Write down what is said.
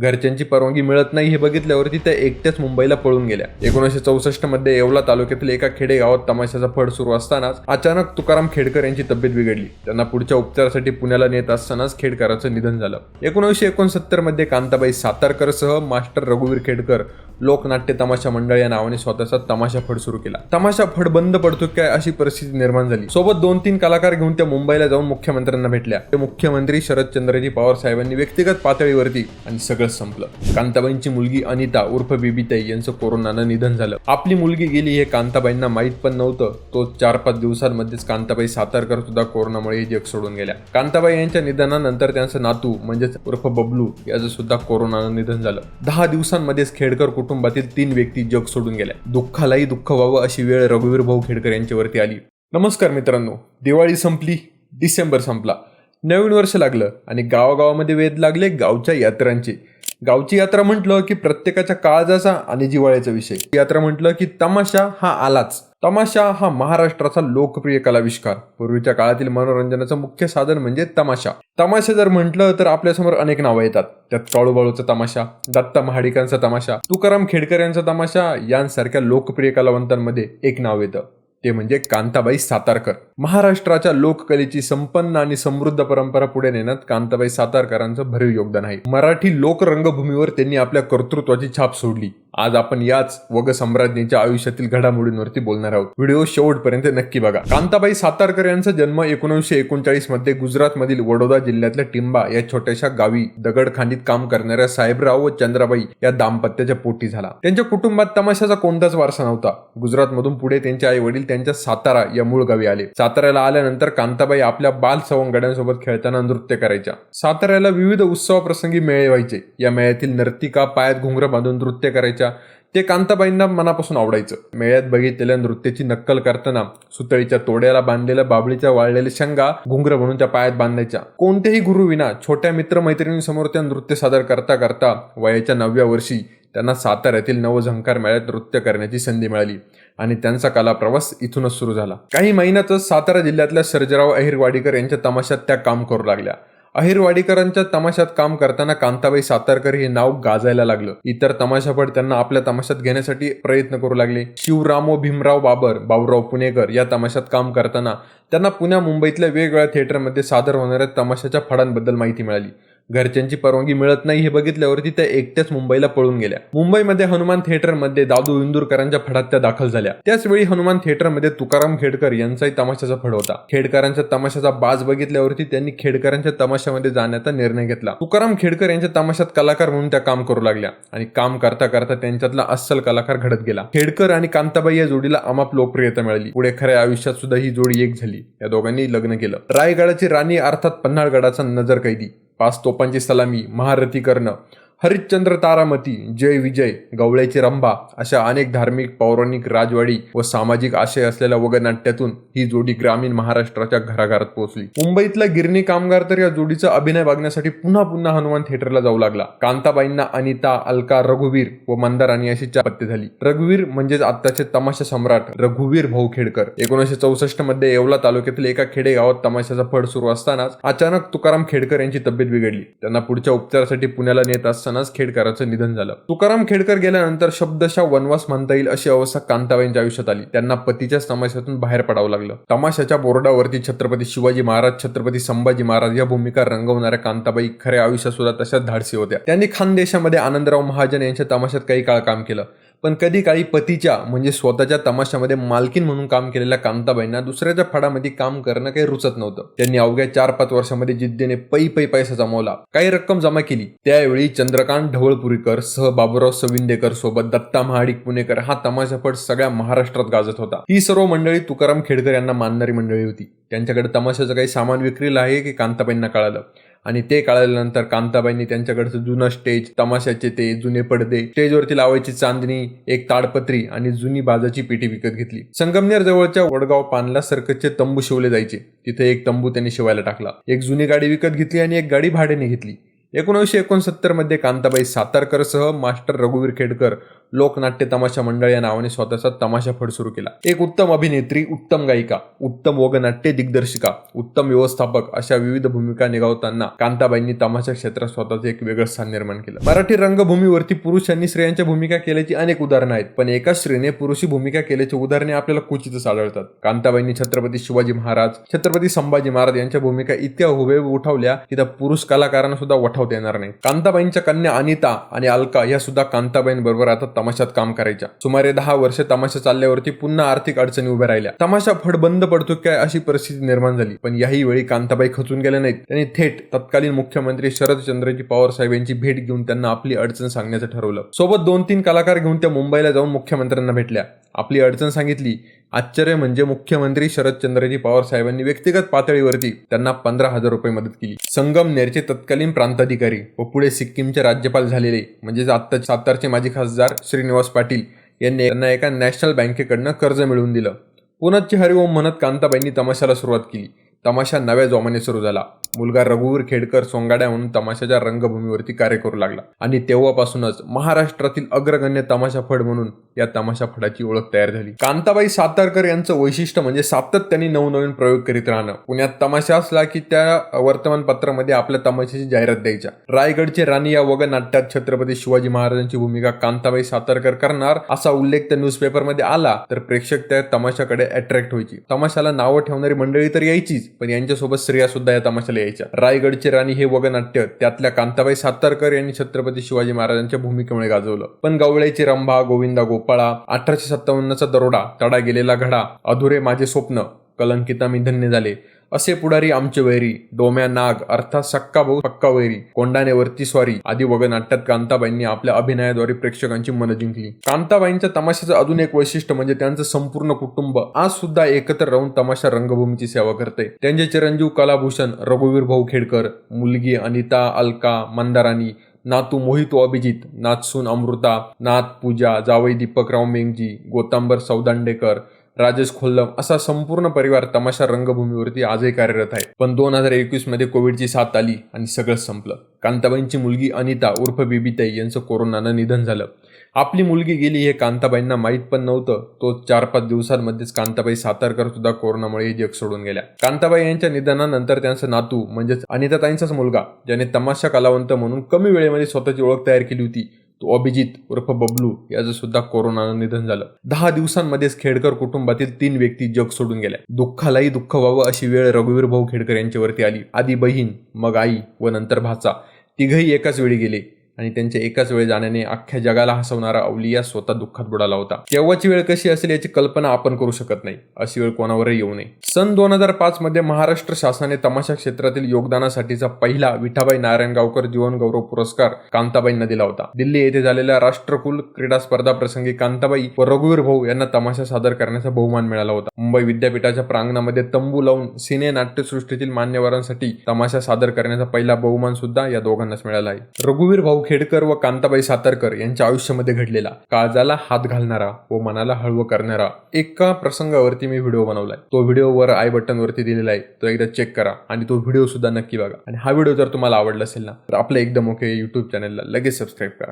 घरच्यांची परवानगी मिळत नाही हे बघितल्यावरती त्या एकट्याच मुंबईला पळून गेल्या. एकोणीसशे चौसष्टमध्ये येवला तालुक्यातील एका खेडेगावात तमाशाचा फड सुरू असतानाच अचानक तुकाराम खेडकर यांची तब्येत बिघडली. त्यांना पुढच्या उपचारासाठी पुण्याला नेत असतानाच खेडकरांचं निधन झालं. एकोणीसशे एकोणसत्तरमध्ये कांताबाई सातारकर सह मास्टर रघुवीर खेडकर लोकनाट्य तमाशा मंडळ या नावाने स्वतःचा तमाशा फड सुरू केला. तमाशा फड बंद पडतो काय अशी परिस्थिती निर्माण झाली. सोबत दोन तीन कलाकार घेऊन त्या मुंबईला जाऊन मुख्यमंत्र्यांना भेटल्या. ते मुख्यमंत्री शरदचंद्रजी पवार साहेबांनी व्यक्तिगत पातळीवरती आणि सगळं संपलं. कांताबाईंची मुलगी अनिता उर्फ बेबीताई यांचं कोरोनानं निधन झालं. आपली मुलगी गेली हे कांताबाईंना माहीत पण नव्हतं. तो चार पाच दिवसांमध्येच कांताबाई सातारकर सुद्धा कोरोनामुळे जग सोडून गेल्या. कांताबाई यांच्या निधनानंतर त्यांचं नातू म्हणजेच उर्फ बबलू याचं सुद्धा कोरोनानं निधन झालं. दहा दिवसांमध्येच खेडकर कुटुंबातील तीन व्यक्ती जग सोडून गेल्या. दुःखालाही दुःख व्हावं अशी वेळ रघुवीर भाऊ खेडकर यांच्यावरती आली. नमस्कार मित्रांनो दिवाळी संपली डिसेंबर संपला. नवीन वर्ष लागलं आणि गावागावामध्ये वेध लागले गावच्या यात्रांचे. गावची यात्रा म्हटलं की प्रत्येकाच्या काळजाचा आणि जिवाळ्याचा विषय. यात्रा म्हटलं की तमाशा हा आलाच. तमाशा हा महाराष्ट्राचा लोकप्रिय कलाविष्कार. पूर्वीच्या काळातील मनोरंजनाचं मुख्य साधन म्हणजे तमाशा. तमाशा जर म्हटलं तर आपल्यासमोर अनेक नावं येतात. त्यात काळूबाळूचा तमाशा दत्ता महाडिकांचा तमाशा तुकाराम खेडकर यांचा तमाशा यांसारख्या लोकप्रिय कलावंतांमध्ये एक नाव येतं. ते म्हणजे कांताबाई सातारकर. महाराष्ट्राच्या लोककलेची संपन्न आणि समृद्ध परंपरा पुढे नेण्यात कांताबाई सातारकरांचं भरीव योगदान आहे. मराठी लोकरंगभूमीवर त्यांनी आपल्या कर्तृत्वाची छाप सोडली. आज आपण याच वग साम्राज्ञीच्या आयुष्यातील घडामोडींवरती बोलणार आहोत. व्हिडिओ शेवटपर्यंत नक्की बघा. कांताबाई सातारकर यांचा जन्म एकोणीसशे एकोणचाळीसमध्ये गुजरातमधील वडोदा जिल्ह्यातल्या टिंबा या छोट्याशा गावी दगडखांडीत काम करणाऱ्या साहेबराव व चंद्राबाई या दाम्पत्याच्या पोटी झाला. त्यांच्या कुटुंबात तमाशाचा कोणताच वारसा नव्हता. गुजरातमधून पुढे त्यांचे आई वडील त्यांच्या सातारा या मूळ गावी आले. साताऱ्याला आल्यानंतर कांताबाई आपल्या बाल सवंगड्यांसोबत खेळताना नृत्य करायच्या. साताऱ्याला विविध उत्सवाप्रसंगी मेळे व्हायचे. या मेळ्यातील नर्तिका पायात घुंगरं बांधून नृत्य करायचे करायच्या. ते कांताबाईंना मनापासून आवडायचं. मेळ्यात बघितलेल्या नृत्याची नक्कल करताना सुतळीच्या तोड्याला बांधलेल्या बाबळीच्या वाळलेल्या शेंगा घुंगर म्हणून त्या पायात बांधायच्या. कोणत्याही गुरुविना छोट्या मित्रमैत्रिणींसमोर त्या नृत्य सादर करता करता वयाच्या नवव्या वर्षी त्यांना साताऱ्यातील नवझंकार मेळ्यात नृत्य करण्याची संधी मिळाली आणि त्यांचा कला प्रवास इथूनच सुरू झाला. काही महिन्यातच सातारा जिल्ह्यातल्या सर्जराव अहिरवाडीकर यांच्या तमाशात त्या काम करू लागल्या. अहिरवाडीकरांच्या तमाशात काम करताना कांताबाई सातारकर हे नाव गाजायला लागलं. इतर तमाशापट त्यांना आपल्या तमाशात घेण्यासाठी प्रयत्न करू लागले. शिवरामो भीमराव बाबर बाबूराव पुणेकर या तमाशात काम करताना त्यांना पुण्या मुंबईतल्या वेगवेगळ्या थिएटरमध्ये सादर होणाऱ्या तमाशाच्या फडांबद्दल माहिती मिळाली. घरच्यांची परवानगी मिळत नाही हे बघितल्यावरती त्या एकट्याच मुंबईला पळून गेल्या. मुंबईमध्ये हनुमान थिएटरमध्ये दादू इंदूरकरांच्या फडात त्या दाखल झाल्या. त्याच वेळी हनुमान थिएटरमध्ये तुकाराम खेडकर यांचाही तमाशाचा फड होता. खेडकरांच्या तमाशाचा बाज बघितल्यावरती त्यांनी खेडकरांच्या तमाशामध्ये जाण्याचा निर्णय घेतला. तुकाराम खेडकर यांच्या तमाशात कलाकार म्हणून त्या काम करू लागल्या आणि काम करता करता त्यांच्यातला अस्सल कलाकार घडत गेला. खेडकर आणि कांताबाई या जोडीला अमाप लोकप्रियता मिळाली. पुढे खऱ्या आयुष्यात सुद्धा ही जोडी एक झाली. या दोघांनी लग्न केलं. रायगडाची राणी अर्थात पन्हाळगडाचा नजर कैदी पाच तोपांची सलामी महारथी करणं. हरिश्चंद्र तारामती जय विजय गवळ्याची रंभा अशा अनेक धार्मिक पौराणिक राजवाडी व सामाजिक आशय असलेल्या वगनाट्यातून ही जोडी ग्रामीण महाराष्ट्राच्या घराघरात पोहोचली. मुंबईतला गिरणी कामगार तर या जोडीचा अभिनय बघण्यासाठी पुन्हा पुन्हा हनुमान थिएटरला जाऊ लागला. कांताबाईंना अनिता अलका रघुवीर व मंदाराणी अशी पत्ते झाली. रघुवीर म्हणजेच आत्ताचे तमाशा सम्राट रघुवीर भाऊ खेडकर एकोणीसशे चौसष्टमध्ये येवला तालुक्यातील एका खेडेगावात तमाशाचा फड सुरू असतानाच अचानक तुकाराम खेडकर यांची तब्येत बिघडली. त्यांना पुढच्या उपचारासाठी पुण्याला नेत असतानाच खेडकरांचं निधन झालं. तुकाराम खेडकर गेल्यानंतर शब्दशः वनवास म्हणता येईल अशी अवस्था कांताबाईंच्या आयुष्यात आली. त्यांना पतीच्या तमाशातून बाहेर पडावं लागलं. तमाशाच्या बोर्डावरती छत्रपती शिवाजी महाराज छत्रपती संभाजी महाराज या भूमिका रंगवणाऱ्या कांताबाई खऱ्या आयुष्यात सुद्धा तशाच धाडसी होत्या. त्यांनी खानदेशामध्ये आनंदराव महाजन यांच्या तमाशात काही काळ काम केलं. पण कधी काळी पतीच्या म्हणजे स्वतःच्या तमाशामध्ये मालकीन म्हणून काम केलेल्या कांताबाईंना दुसऱ्याच्या फडामध्ये काम करणं काही रुचत नव्हतं. त्यांनी अवघ्या चार पाच वर्षामध्ये जिद्दीने पै पै पैसा जमवला. काही रक्कम जमा केली. त्यावेळी चंद्रकांत ढवळपुरीकर सह बाबुराव सविंदेकर सोबत दत्ता महाडिक पुणेकर हा तमाशापट सगळ्या महाराष्ट्रात गाजत होता. ही सर्व मंडळी तुकाराम खेडकर यांना मानणारी मंडळी होती. त्यांच्याकडे तमाशाचं काही सामान विक्रीला आहे की कांताबाईंना कळालं? आणि ते काढल्यानंतर कांताबाईंनी त्यांच्याकडचं जुनं स्टेज तमाशाचे ते जुने पडदे स्टेजवरती लावायची चांदणी एक ताडपत्री आणि जुनी बाजाची पेटी विकत घेतली. संगमनेर जवळच्या वडगाव पानला सर्कसचे तंबू शिवले जायचे. तिथे एक तंबू त्यांनी शिवायला टाकला. एक जुनी गाडी विकत घेतली आणि एक गाडी भाड्याने घेतली. एकोणीसशे एकोणसत्तरमध्ये कांताबाई सातारकरसह मास्टर रघुवीर खेडकर लोकनाट्य तमाशा मंडळ या नावाने स्वतःचा तमाशा फड सुरू केला. एक उत्तम अभिनेत्री उत्तम गायिका उत्तम वगनाट्य दिग्दर्शिका उत्तम व्यवस्थापक अशा विविध भूमिका निभावताना कांताबाईंनी तमाशा क्षेत्रात स्वतःचे एक वेगळं स्थान निर्माण केलं. मराठी रंगभूमीवरती पुरुषांनी स्त्रियांच्या भूमिका केल्याची अनेक उदाहरणं आहेत पण एका स्त्रीने पुरुषी भूमिका केल्याची उदाहरणे आपल्याला क्वचितच आढळतात. कांताबाईंनी छत्रपती शिवाजी महाराज छत्रपती संभाजी महाराज यांच्या भूमिका इतक्या हुबेहूब उठवल्या की त्या पुरुष कलाकारांना सुद्धा वठवता येणार नाही. कांताबाईंच्या कन्या अनिता आणि अलका या सुद्धा कांताबाईंबरोबर आता तमाशात काम करायच्या. सुमारे दहा वर्ष तमाशा चालल्यावरती पुन्हा आर्थिक अडचणी उभ्या राहिल्या. तमाशा फड बंद पडतो काय अशी परिस्थिती निर्माण झाली. पण याही वेळी कांताबाई खचून गेल्या नाहीत. त्यांनी थेट तत्कालीन मुख्यमंत्री शरदचंद्रजी पवार साहेब यांची भेट घेऊन त्यांना आपली अडचण सांगण्याचं ठरवलं. सोबत दोन तीन कलाकार घेऊन त्या मुंबईला जाऊन मुख्यमंत्र्यांना भेटल्या. आपली अडचण सांगितली आश्चर्य म्हणजे मुख्यमंत्री शरदचंद्रजी पवार साहेबांनी व्यक्तिगत पातळीवरती त्यांना पंधरा हजार रुपये मदत केली. संगमनेरचे तत्कालीन प्रांताधिकारी व पुढे सिक्कीमचे राज्यपाल झालेले म्हणजेच आत्ता सातारचे माजी खासदार श्रीनिवास पाटील यांनी त्यांना एका नॅशनल बँकेकडनं कर्ज मिळवून दिलं. पुनच्ची हरिओम म्हणत कांताबाईंनी तमाशाला सुरुवात केली. तमाशा नव्या जोमाने सुरू झाला. मुलगा रघुवीर खेडकर सोंगाड्या म्हणून तमाशाच्या रंगभूमीवरती कार्य करू लागला. आणि तेव्हापासूनच महाराष्ट्रातील अग्रगण्य तमाशा फड म्हणून या तमाशा फडाची ओळख तयार झाली. कांताबाई सातारकर यांचं वैशिष्ट्य म्हणजे सातत्याने नवनवीन प्रयोग करीत राहणं. पुण्यात तमाशा असला की त्या वर्तमानपत्रामध्ये आपल्या तमाशाची जाहिरात द्यायच्या. रायगडचे राणी या वग नाट्यात छत्रपती शिवाजी महाराजांची भूमिका कांताबाई सातारकर करणार असा उल्लेख त्या न्यूजपेपरमध्ये आला तर प्रेक्षक त्या तमाशाकडे अट्रॅक्ट व्हायची. तमाशाला नावं ठेवणारी मंडळी तर यायचीच पण यांच्यासोबत स्त्रिया सुद्धा या तमाशाला यायच्या रायगडचे राणी हे वगनाट्य त्यातल्या कांताबाई सातारकर यांनी छत्रपती शिवाजी महाराजांच्या भूमिकेमुळे गाजवलं. पण गवळ्याची रंभा गोविंदा गोपाळा अठराशे सत्तावन्नचा दरोडा तडा गेलेला घडा अधुरे माझे स्वप्न कलंकिता मी धन्य झाले. असे पुढारी आमचे वैरी डोम्या नाग अर्थात सक्का भाऊ सक्का वैरी कोंडाने वरती स्वारी आदी वगनाट्यात कांताबाईंनी आपल्या अभिनयाद्वारे प्रेक्षकांची मनं जिंकली. कांताबाईंच्या तमाशाचं अजून एक वैशिष्ट्य म्हणजे त्यांचं संपूर्ण कुटुंब आज सुद्धा एकत्र राहून तमाशा रंगभूमीची सेवा करते त्यांचे चिरंजीव कलाभूषण रघुवीर भाऊ खेडकर मुलगी अनिता अलका मंदाराणी नातू मोहितो अभिजित नाथसून अमृता नाथ पूजा जावई दीपकराव मेंगजी गोतांबर सौदांडेकर राजेश खोल्लम असा संपूर्ण परिवार तमाशा रंगभूमीवरती आजही कार्यरत आहे. पण दोन हजार एकवीसमध्ये कोविडची साथ आली आणि सगळं संपलं. कांताबाईंची मुलगी अनिता उर्फ बेबीताई यांचं कोरोनानं निधन झालं. आपली मुलगी गेली हे कांताबाईंना माहीत पण नव्हतं. तो चार पाच दिवसांमध्येच कांताबाई सातारकर सुद्धा कोरोनामुळे हे जग सोडून गेल्या. कांताबाई यांच्या निधनानंतर त्यांचं नातू म्हणजेच अनिताताईंचाच मुलगा ज्याने तमाशा कलावंत म्हणून कमी वेळेमध्ये स्वतःची ओळख तयार केली होती तो अभिजित उर्फ बबलू याचं सुद्धा कोरोनानं निधन झालं. दहा दिवसांमध्येच खेडकर कुटुंबातील तीन व्यक्ती जग सोडून गेल्या. दुःखालाही दुःख व्हावं अशी वेळ रघुवीर भाऊ खेडकर यांच्यावरती आली. आधी बहीण मग आई व नंतर भाचा. तिघही एकाच वेळी गेले. आणि त्यांच्या एकाच वेळी जाण्याने अख्ख्या जगाला हसवणारा अवलिया स्वतः दुःखात बुडाला होता. तेव्हाची वेळ कशी असेल याची कल्पना आपण करू शकत नाही. अशी वेळ कोणावरही येऊ नये. सन दोन हजार पाच मध्ये महाराष्ट्र शासनाने तमाशा क्षेत्रातील योगदानासाठीचा पहिला विठाबाई नारायणगावकर जीवन गौरव पुरस्कार कांताबाईंना दिला होता. दिल्ली येथे झालेल्या राष्ट्रकुल क्रीडा स्पर्धा प्रसंगी कांताबाई व रघुवीर भाऊ यांना तमाशा सादर करण्याचा बहुमान मिळाला होता. मुंबई विद्यापीठाच्या प्रांगणामध्ये तंबू लावून सिने नाट्यसृष्टीतील मान्यवरांसाठी तमाशा सादर करण्याचा पहिला बहुमान सुद्धा या दोघांनाच मिळाला आहे. रघुवीर भाऊ खेडकर व कांताबाई सातारकर यांच्या आयुष्यामध्ये घडलेला काळजाला हात घालणारा व मनाला हळवं करणारा एका प्रसंगावरती मी व्हिडिओ बनवलाय. तो व्हिडिओ वर आय बटन वरती दिलेला आहे. तो एकदा चेक करा आणि तो व्हिडिओ सुद्धा नक्की बघा. आणि हा व्हिडिओ जर तुम्हाला आवडला असेल ना तर आपल्या एकदम ओके युट्यूब चॅनलला लगेच सबस्क्राईब करा.